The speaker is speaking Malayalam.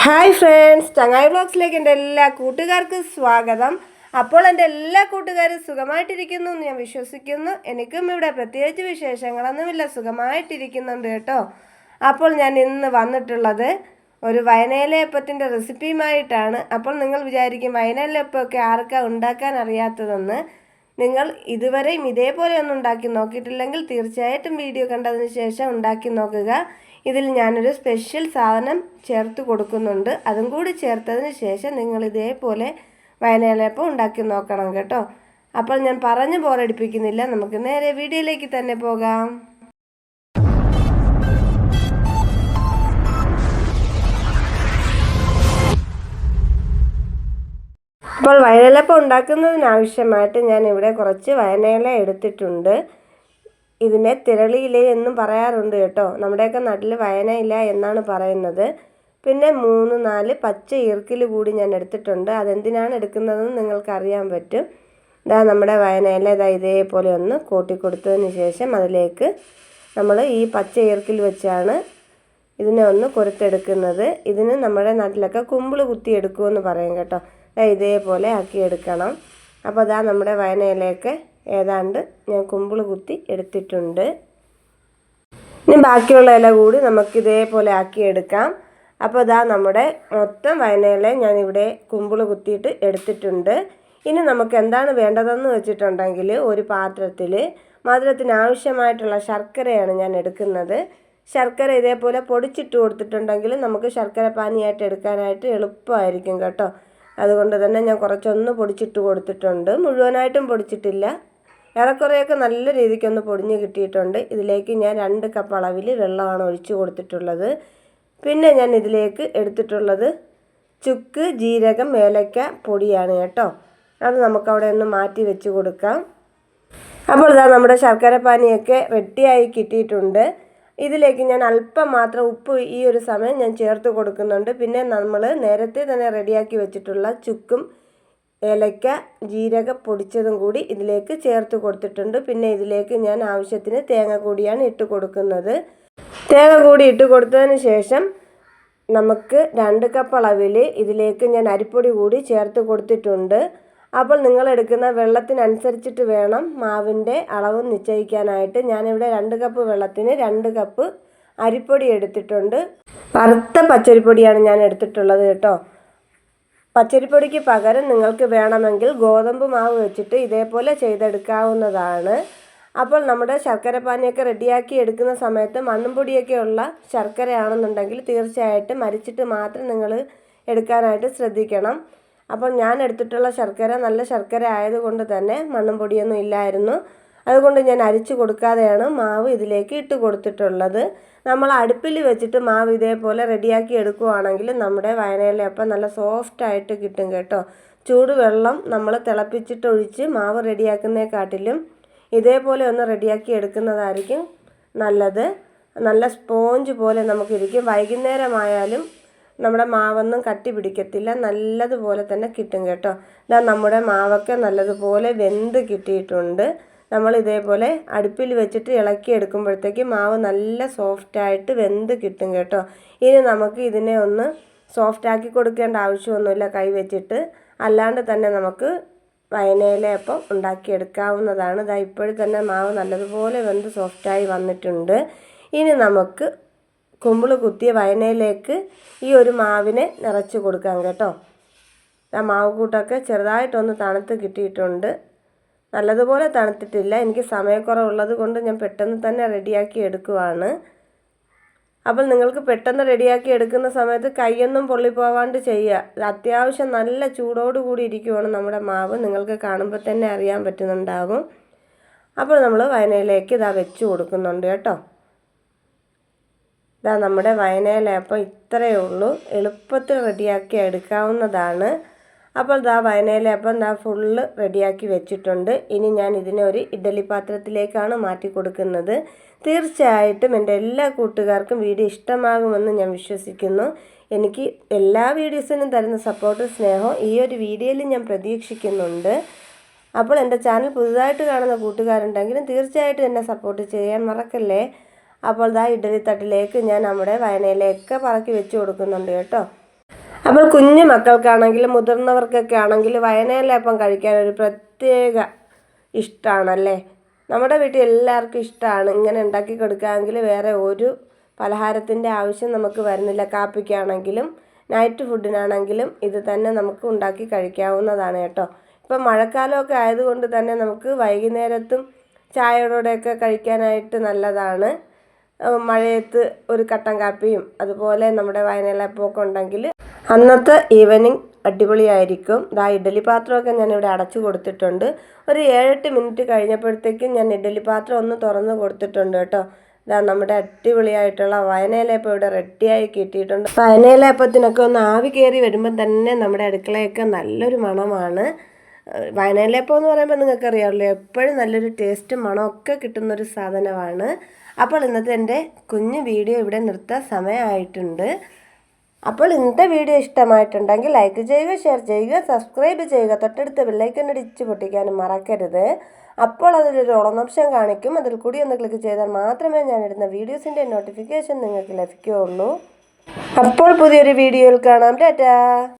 ഹായ് ഫ്രണ്ട്സ് ചങ്ങായി ബ്ലോഗ്സിലേക്ക് എന്റെ എല്ലാ കൂട്ടുകാർക്കും സ്വാഗതം. അപ്പോൾ എന്റെ എല്ലാ കൂട്ടുകാരും സുഖമായിട്ടിരിക്കുന്നു എന്ന് ഞാൻ വിശ്വസിക്കുന്നു. എനിക്കും ഇവിടെ പ്രത്യേകിച്ച് വിശേഷങ്ങളൊന്നുമില്ല സുഖമായിട്ടിരിക്കുന്നുണ്ട് കേട്ടോ. അപ്പോൾ ഞാൻ ഇന്ന് വന്നിട്ടുള്ളത് ഒരു വയനയിലേപ്പത്തിന്റെ റെസിപ്പിയുമായിട്ടാണ് അപ്പോൾ നിങ്ങൾ വിചാരിക്കും വയനയിലേപ്പൊക്കെ ആർക്കാ ഉണ്ടാക്കാൻ അറിയാത്തതെന്ന്. നിങ്ങൾ ഇതുവരെയും ഇതേപോലെ ഒന്നും ഉണ്ടാക്കി നോക്കിയിട്ടില്ലെങ്കിൽ തീർച്ചയായിട്ടും വീഡിയോ കണ്ടതിന് ശേഷം ഉണ്ടാക്കി നോക്കുക. ഇതിൽ ഞാനൊരു സ്പെഷ്യൽ സാധനം ചേർത്ത് കൊടുക്കുന്നുണ്ട്. അതും കൂടി ചേർത്തതിന് ശേഷം നിങ്ങൾ ഇതേപോലെ വയനയിലപ്പം ഉണ്ടാക്കി നോക്കണം കേട്ടോ. അപ്പോൾ ഞാൻ പറഞ്ഞു ബോറടിപ്പിക്കുന്നില്ല നമുക്ക് നേരെ വീഡിയോയിലേക്ക് തന്നെ പോകാം. അപ്പോൾ വയനിലപ്പ ഉണ്ടാക്കുന്നതിനാവശ്യമായിട്ട് ഞാൻ ഇവിടെ കുറച്ച് വയനയില എടുത്തിട്ടുണ്ട്. ഇതിനെ തിരളിയില എന്നും പറയാറുണ്ട് കേട്ടോ. നമ്മുടെയൊക്കെ നാട്ടിൽ വയനയില എന്നാണ് പറയുന്നത്. പിന്നെ മൂന്ന് നാല് പച്ച ഈർക്കിൽ കൂടി ഞാൻ എടുത്തിട്ടുണ്ട്. അതെന്തിനാണ് എടുക്കുന്നതെന്ന് നിങ്ങൾക്കറിയാൻ പറ്റും. ഇതാ നമ്മുടെ വയനയില ഇതാ ഇതേപോലെ ഒന്ന് കൂട്ടി കൊടുത്തതിന് ശേഷം അതിലേക്ക് നമ്മൾ ഈ പച്ച ഈർക്കിൽ വെച്ചാണ് ഇതിനെ ഒന്ന് കൊരുത്തെടുക്കുന്നത്. ഇതിന് നമ്മുടെ നാട്ടിലൊക്കെ കുമ്പിൾ കുത്തിയെടുക്കുമെന്ന് പറയും കേട്ടോ. ഇതേപോലെ ആക്കി എടുക്കണം. അപ്പോൾ അതാ നമ്മുടെ വയനയിലേക്ക് ഏതാണ്ട് ഞാൻ കുമ്പിൾ കുത്തി എടുത്തിട്ടുണ്ട്. ഇനി ബാക്കിയുള്ള ഇല കൂടി നമുക്ക് ഇതേപോലെ ആക്കി എടുക്കാം. അപ്പോൾ ഇതാ നമ്മുടെ മൊത്തം വയനയില ഞാൻ ഇവിടെ കുമ്പിൾ കുത്തിയിട്ട് എടുത്തിട്ടുണ്ട്. ഇനി നമുക്ക് എന്താണ് വേണ്ടതെന്ന് വെച്ചിട്ടുണ്ടെങ്കിൽ ഒരു പാത്രത്തിൽ മധുരത്തിന് ആവശ്യമായിട്ടുള്ള ശർക്കരയാണ് ഞാൻ എടുക്കുന്നത്. ശർക്കര ഇതേപോലെ പൊടിച്ചിട്ട് കൊടുത്തിട്ടുണ്ടെങ്കിൽ നമുക്ക് ശർക്കര പാനിയായിട്ട് എടുക്കാനായിട്ട് എളുപ്പമായിരിക്കും കേട്ടോ. അതുകൊണ്ട് തന്നെ ഞാൻ കുറച്ചൊന്ന് പൊടിച്ചിട്ട് കൊടുത്തിട്ടുണ്ട്. മുഴുവനായിട്ടും പൊടിച്ചിട്ടില്ല. ഏറെക്കുറെയൊക്കെ നല്ല രീതിക്കൊന്ന് പൊടിഞ്ഞ് കിട്ടിയിട്ടുണ്ട്. ഇതിലേക്ക് ഞാൻ രണ്ട് കപ്പ് അളവിൽ വെള്ളമാണ് ഒഴിച്ച് കൊടുത്തിട്ടുള്ളത്. പിന്നെ ഞാൻ ഇതിലേക്ക് എടുത്തിട്ടുള്ളത് ചുക്ക് ജീരകം ഏലക്ക പൊടിയാണ് കേട്ടോ. അത് നമുക്കവിടെ ഒന്ന് മാറ്റി വെച്ച് കൊടുക്കാം. അപ്പോൾ ഇതാ നമ്മുടെ ശർക്കര പാനിയൊക്കെ റെഡിയായി കിട്ടിയിട്ടുണ്ട്. ഇതിലേക്ക് ഞാൻ അല്പം മാത്രം ഉപ്പ് ഈ ഒരു സമയം ഞാൻ ചേർത്ത് കൊടുക്കുന്നുണ്ട്. പിന്നെ നമ്മൾ നേരത്തെ തന്നെ റെഡിയാക്കി വെച്ചിട്ടുള്ള ചുക്കും ഏലക്ക ജീരക പൊടിച്ചതും കൂടി ഇതിലേക്ക് ചേർത്ത് കൊടുത്തിട്ടുണ്ട്. പിന്നെ ഇതിലേക്ക് ഞാൻ ആവശ്യത്തിന് തേങ്ങ കൂടിയാണ് ഇട്ട് കൊടുക്കുന്നത്. തേങ്ങ കൂടി ഇട്ട് കൊടുത്തതിന് ശേഷം നമുക്ക് രണ്ട് കപ്പ് അളവിൽ ഇതിലേക്ക് ഞാൻ അരിപ്പൊടി കൂടി ചേർത്ത് കൊടുത്തിട്ടുണ്ട്. അപ്പോൾ നിങ്ങൾ എടുക്കുന്ന വെള്ളത്തിനനുസരിച്ചിട്ട് വേണം മാവിന്റെ അളവ് നിശ്ചയിക്കാനായിട്ട്. ഞാനിവിടെ രണ്ട് കപ്പ് വെള്ളത്തിന് രണ്ട് കപ്പ് അരിപ്പൊടി എടുത്തിട്ടുണ്ട്. പറുത്ത പച്ചരിപ്പൊടിയാണ് ഞാൻ എടുത്തിട്ടുള്ളത് കേട്ടോ. പച്ചരിപ്പൊടിക്ക് പകരം നിങ്ങൾക്ക് വേണമെങ്കിൽ ഗോതമ്പ് മാവ് വെച്ചിട്ട് ഇതേപോലെ ചെയ്തെടുക്കാവുന്നതാണ്. അപ്പോൾ നമ്മുടെ ശർക്കര പാനിയൊക്കെ റെഡിയാക്കി എടുക്കുന്ന സമയത്ത് മണ്ണും പൊടിയൊക്കെ ഉള്ള ശർക്കരയാണെന്നുണ്ടെങ്കിൽ തീർച്ചയായിട്ടും മരിച്ചിട്ട് മാത്രം നിങ്ങൾ എടുക്കാനായിട്ട് ശ്രദ്ധിക്കണം. അപ്പോൾ ഞാൻ എടുത്തിട്ടുള്ള ശർക്കര നല്ല ശർക്കര ആയതുകൊണ്ട് തന്നെ മണ്ണും പൊടിയൊന്നും ഇല്ലായിരുന്നു. അതുകൊണ്ട് ഞാൻ അരിച്ചു കൊടുക്കാതെയാണ് മാവ് ഇതിലേക്ക് ഇട്ട് കൊടുത്തിട്ടുള്ളത്. നമ്മൾ അടുപ്പിൽ വെച്ചിട്ട് മാവ് ഇതേപോലെ റെഡിയാക്കി എടുക്കുവാണെങ്കിൽ നമ്മുടെ വയനയിലെ അപ്പം നല്ല സോഫ്റ്റായിട്ട് കിട്ടും കേട്ടോ. ചൂടുവെള്ളം നമ്മൾ തിളപ്പിച്ചിട്ടൊഴിച്ച് മാവ് റെഡിയാക്കുന്നതിനെക്കാട്ടിലും ഇതേപോലെ ഒന്ന് റെഡിയാക്കി എടുക്കുന്നതായിരിക്കും നല്ലത്. നല്ല സ്പോഞ്ച് പോലെ നമുക്കിരിക്കും. വൈകുന്നേരമായാലും നമ്മുടെ മാവൊന്നും കട്ടി പിടിക്കത്തില്ല. നല്ലതുപോലെ തന്നെ കിട്ടും കേട്ടോ. ഇതാ നമ്മുടെ മാവൊക്കെ നല്ലതുപോലെ വെന്ത് കിട്ടിയിട്ടുണ്ട്. നമ്മൾ ഇതേപോലെ അടുപ്പിൽ വെച്ചിട്ട് ഇളക്കി എടുക്കുമ്പോഴത്തേക്ക് മാവ് നല്ല സോഫ്റ്റായിട്ട് വെന്ത് കിട്ടും കേട്ടോ. ഇനി നമുക്ക് ഇതിനെ ഒന്ന് സോഫ്റ്റാക്കി കൊടുക്കേണ്ട ആവശ്യമൊന്നുമില്ല കൈ വെച്ചിട്ട്. അല്ലാണ്ട് തന്നെ നമുക്ക് വയനയിലയപ്പം ഉണ്ടാക്കിയെടുക്കാവുന്നതാണ് ഇതാ ഇപ്പോഴും തന്നെ മാവ് നല്ലതുപോലെ വെന്ത് സോഫ്റ്റായി വന്നിട്ടുണ്ട്. ഇനി നമുക്ക് കുമ്പിൾ കുത്തിയ വയനയിലേക്ക് ഈ ഒരു മാവിനെ നിറച്ച് കൊടുക്കാം കേട്ടോ. ആ മാവ് കൂട്ടൊക്കെ ചെറുതായിട്ടൊന്ന് തണുത്ത് കിട്ടിയിട്ടുണ്ട്. നല്ലതുപോലെ തണുത്തിട്ടില്ല. എനിക്ക് സമയക്കുറവുള്ളത് കൊണ്ട് ഞാൻ പെട്ടെന്ന് തന്നെ റെഡിയാക്കി എടുക്കുവാണ്. അപ്പോൾ നിങ്ങൾക്ക് പെട്ടെന്ന് റെഡിയാക്കി എടുക്കുന്ന സമയത്ത് കൈയൊന്നും പൊള്ളിപ്പോവാണ്ട് ചെയ്യുക. അത്യാവശ്യം നല്ല ചൂടോടുകൂടി ഇരിക്കുവാണ് നമ്മുടെ മാവ്. നിങ്ങൾക്ക് കാണുമ്പോൾ തന്നെ അറിയാൻ പറ്റുന്നുണ്ടാകും അപ്പോൾ നമ്മൾ വയനയിലേക്ക് ഇതാ വെച്ച് കൊടുക്കുന്നുണ്ട് കേട്ടോ. ഇതാ നമ്മുടെ വയനയിലപ്പം ഇത്രയേ ഉള്ളൂ. എളുപ്പത്തിൽ റെഡിയാക്കി എടുക്കാവുന്നതാണ്. അപ്പോൾ ദാ വയനയിലപ്പം ഇതാ ഫുള്ള് റെഡിയാക്കി വെച്ചിട്ടുണ്ട്. ഇനി ഞാൻ ഇതിനെ ഒരു ഇഡ്ഡലി പാത്രത്തിലേക്കാണ് മാറ്റി കൊടുക്കുന്നത്. തീർച്ചയായിട്ടും എന്റെ എല്ലാ കൂട്ടുകാർക്കും വീഡിയോ ഇഷ്ടമാകുമെന്ന് ഞാൻ വിശ്വസിക്കുന്നു. എനിക്ക് എല്ലാ വീഡിയോസിനും തരുന്ന സപ്പോർട്ടും സ്നേഹവും ഈ ഒരു വീഡിയോയിൽ ഞാൻ പ്രതീക്ഷിക്കുന്നുണ്ട്. അപ്പോൾ എന്റെ ചാനൽ പുതുതായിട്ട് കാണുന്ന കൂട്ടുകാരുണ്ടെങ്കിലും തീർച്ചയായിട്ടും എന്നെ സപ്പോർട്ട് ചെയ്യാൻ മറക്കല്ലേ? അപ്പോൾ ദാ ഇഡ്ഡലി തട്ടിലേക്ക് ഞാൻ നമ്മുടെ വയനയിലേക്ക് പറക്കി വെച്ച് കൊടുക്കുന്നുണ്ട് കേട്ടോ. അപ്പോൾ കുഞ്ഞു മക്കൾക്കാണെങ്കിലും മുതിർന്നവർക്കൊക്കെ ആണെങ്കിലും വയനയിലപ്പം കഴിക്കാൻ ഒരു പ്രത്യേക ഇഷ്ടമാണല്ലേ നമ്മുടെ വീട്ടിൽ എല്ലാവർക്കും ഇഷ്ടമാണ് ഇങ്ങനെ ഉണ്ടാക്കി കൊടുക്കുകയാണെങ്കിൽ വേറെ ഒരു പലഹാരത്തിന്റെ ആവശ്യം നമുക്ക് വരുന്നില്ല. കാപ്പിക്കാണെങ്കിലും നൈറ്റ് ഫുഡിനാണെങ്കിലും ഇത് തന്നെ നമുക്ക് ഉണ്ടാക്കി കഴിക്കാവുന്നതാണ് കേട്ടോ. ഇപ്പം മഴക്കാലമൊക്കെ ആയതുകൊണ്ട് തന്നെ നമുക്ക് വൈകുന്നേരത്തും ചായയോടെയൊക്കെ കഴിക്കാനായിട്ട് നല്ലതാണ്. മഴയത്ത് ഒരു കട്ടൻ കാപ്പിയും അതുപോലെ നമ്മുടെ വയനയിലപ്പമൊക്കെ ഉണ്ടെങ്കിൽ അന്നത്തെ ഈവനിങ് അടിപൊളിയായിരിക്കും. ദാ ഇഡ്ഡലി പാത്രമൊക്കെ ഞാൻ ഇവിടെ അടച്ചു കൊടുത്തിട്ടുണ്ട്. ഒരു ഏഴെട്ട് മിനിറ്റ് കഴിഞ്ഞപ്പോഴത്തേക്കും ഞാൻ ഇഡ്ഡലി പാത്രം ഒന്ന് തുറന്ന് കൊടുത്തിട്ടുണ്ട് കേട്ടോ. ഇതാ നമ്മുടെ അടിപൊളിയായിട്ടുള്ള വയനയിലേപ്പം ഇവിടെ റെഡിയായി കിട്ടിയിട്ടുണ്ട്. വയനയിലേപ്പത്തിനൊക്കെ ഒന്ന് ആവി കയറി വരുമ്പം തന്നെ നമ്മുടെ അടുക്കളയൊക്കെ നല്ലൊരു മണമാണ്. വയനയിലപ്പം എന്ന് പറയുമ്പോൾ നിങ്ങൾക്ക് അറിയാമല്ലോ എപ്പോഴും നല്ലൊരു ടേസ്റ്റും മണമൊക്കെ കിട്ടുന്നൊരു സാധനമാണ്. അപ്പോൾ ഇന്നത്തെ എന്റെ കുഞ്ഞു വീഡിയോ ഇവിടെ നിർത്താൻ സമയമായിട്ടുണ്ട്. അപ്പോൾ ഇന്നത്തെ വീഡിയോ ഇഷ്ടമായിട്ടുണ്ടെങ്കിൽ ലൈക്ക് ചെയ്യുക ഷെയർ ചെയ്യുക സബ്സ്ക്രൈബ് ചെയ്യുക. തൊട്ടടുത്ത ബെല്ലൈക്കൻ അടിച്ച് പൊട്ടിക്കാനും മറക്കരുത്. അപ്പോൾ അതിലൊരു ഓളം ഓപ്ഷൻ കാണിക്കും. അതിൽ കൂടി ഒന്ന് ക്ലിക്ക് ചെയ്താൽ മാത്രമേ ഞാൻ ഇടുന്ന വീഡിയോസിന്റെ നോട്ടിഫിക്കേഷൻ നിങ്ങൾക്ക് ലഭിക്കുകയുള്ളൂ. അപ്പോൾ പുതിയൊരു വീഡിയോയിൽ കാണാം. ടാറ്റാ!